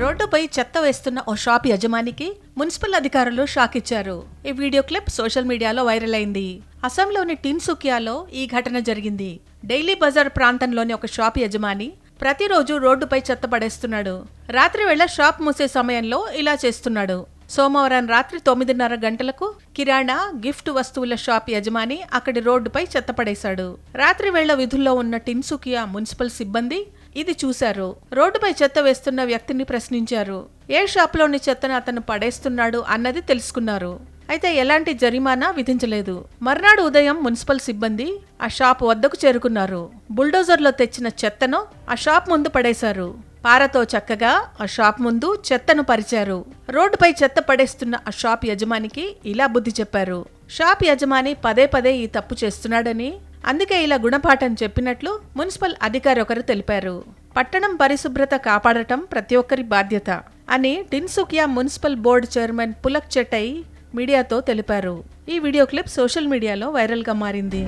రోడ్డుపై చెత్త వేస్తున్న ఓ షాప్ యజమానికి మున్సిపల్ అధికారులు షాక్ ఇచ్చారు. ఈ వీడియో క్లిప్ సోషల్ మీడియాలో వైరల్ అయింది. అస్సాంలోని టిన్సుకియాలో ఈ ఘటన జరిగింది. డైలీ బజార్ ప్రాంతంలోని ఒక షాప్ యజమాని ప్రతిరోజు రోడ్డుపై చెత్త పడేస్తున్నాడు. రాత్రి వేళ షాప్ మూసే సమయంలో ఇలా చేస్తున్నాడు. సోమవారం రాత్రి తొమ్మిదిన్నర గంటలకు కిరాణా గిఫ్ట్ వస్తువుల షాప్ యజమాని అక్కడి రోడ్డుపై చెత్తపడేశాడు. రాత్రి వేళ విధుల్లో ఉన్న టిన్సుకియా మున్సిపల్ సిబ్బంది ఇది చూశారు. రోడ్డుపై చెత్త వేస్తున్న వ్యక్తిని ప్రశ్నించారు. ఏ షాప్లోని చెత్తను అతను పడేస్తున్నాడు అన్నది తెలుసుకున్నారు. అయితే ఎలాంటి జరిమానా విధించలేదు. మర్నాడు ఉదయం మున్సిపల్ సిబ్బంది ఆ షాప్ వద్దకు చేరుకున్నారు. బుల్డోజర్లో తెచ్చిన చెత్తను ఆ షాప్ ముందు పడేశారు. పారతో చక్కగా ఆ షాప్ ముందు చెత్తను పరిచారు. రోడ్డుపై చెత్త పడేస్తున్న ఆ షాప్ యజమానికి ఇలా బుద్ధి చెప్పారు. షాప్ యజమాని పదే పదే ఈ తప్పు చేస్తున్నాడని అందుకే ఇలా గుణపాఠం చెప్పినట్లు మున్సిపల్ అధికారి ఒకరు తెలిపారు. పట్టణం పరిశుభ్రత కాపాడటం ప్రతి ఒక్కరి బాధ్యత అని Tinsukia municipal board chairman Pulak Chetia మీడియాతో తెలిపారు. ఈ వీడియో క్లిప్ సోషల్ మీడియాలో వైరల్గా మారింది.